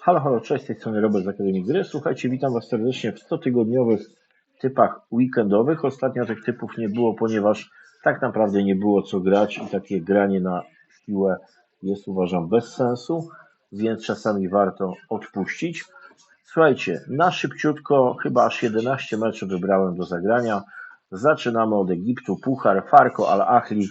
Halo, halo, cześć, z tej strony Robert z Akademii Gry. Słuchajcie, witam Was serdecznie w 100-tygodniowych typach weekendowych. Ostatnio tych typów nie było, ponieważ tak naprawdę nie było co grać i takie granie na siłę jest uważam bez sensu, więc czasami warto odpuścić. Słuchajcie, na szybciutko, chyba aż 11 meczów wybrałem do zagrania. Zaczynamy od Egiptu, Puchar, Farko, Al-Ahli.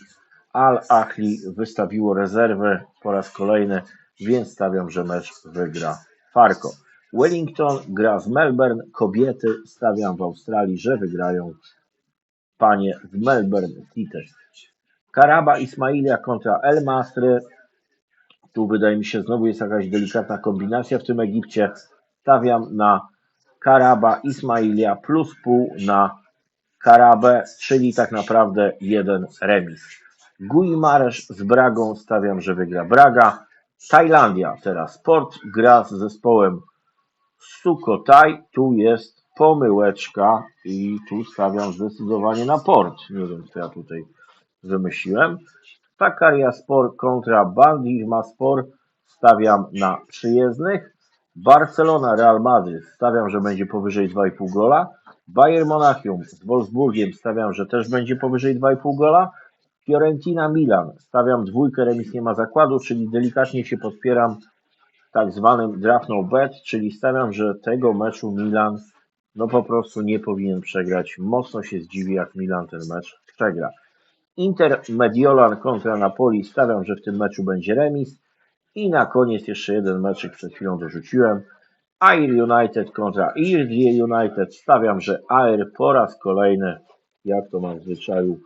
Al-Ahli wystawiło rezerwę po raz kolejny, więc stawiam, że mecz wygra Farko. Wellington gra z Melbourne, kobiety stawiam w Australii, że wygrają panie z Melbourne City. Karaba Ismailia kontra El Masry. Tu wydaje mi się znowu jest jakaś delikatna kombinacja w tym Egipcie. Stawiam na Karaba Ismailia plus pół na Karabę, czyli tak naprawdę jeden remis. Guimarães z Bragą stawiam, że wygra Braga. Tajlandia teraz. Port gra z zespołem Sukhothai. Tu jest pomyłeczka i tu stawiam zdecydowanie na port. Nie wiem, co ja tutaj wymyśliłem. Sakarya Sport kontra Bandirma Sport stawiam na przyjezdnych. Barcelona Real Madrid stawiam, że będzie powyżej 2,5 gola. Bayern Monachium z Wolfsburgiem stawiam, że też będzie powyżej 2,5 gola. Fiorentina Milan stawiam dwójkę, remis nie ma zakładu, czyli delikatnie się podpieram tak zwanym draft no bet, czyli stawiam, że tego meczu Milan no po prostu nie powinien przegrać. Mocno się zdziwi, jak Milan ten mecz przegra. Inter Mediolan kontra Napoli stawiam, że w tym meczu będzie remis. I na koniec jeszcze jeden meczyk przed chwilą dorzuciłem. Air United kontra Irdie United. Stawiam, że Air po raz kolejny, jak to mam w zwyczaju,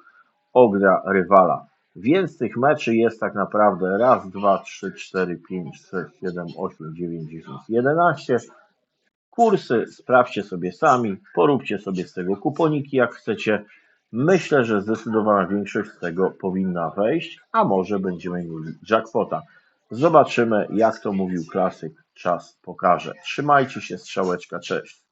ogra rywala. Więc tych meczy jest tak naprawdę raz, dwa, trzy, cztery, pięć, sześć, siedem, osiem, dziewięć, dziesięć, jedenaście. Kursy sprawdźcie sobie sami, poróbcie sobie z tego kuponiki jak chcecie. Myślę, że zdecydowana większość z tego powinna wejść, a może będziemy mieli jackpota. Zobaczymy, jak to mówił klasyk. Czas pokaże. Trzymajcie się, strzałeczka, cześć.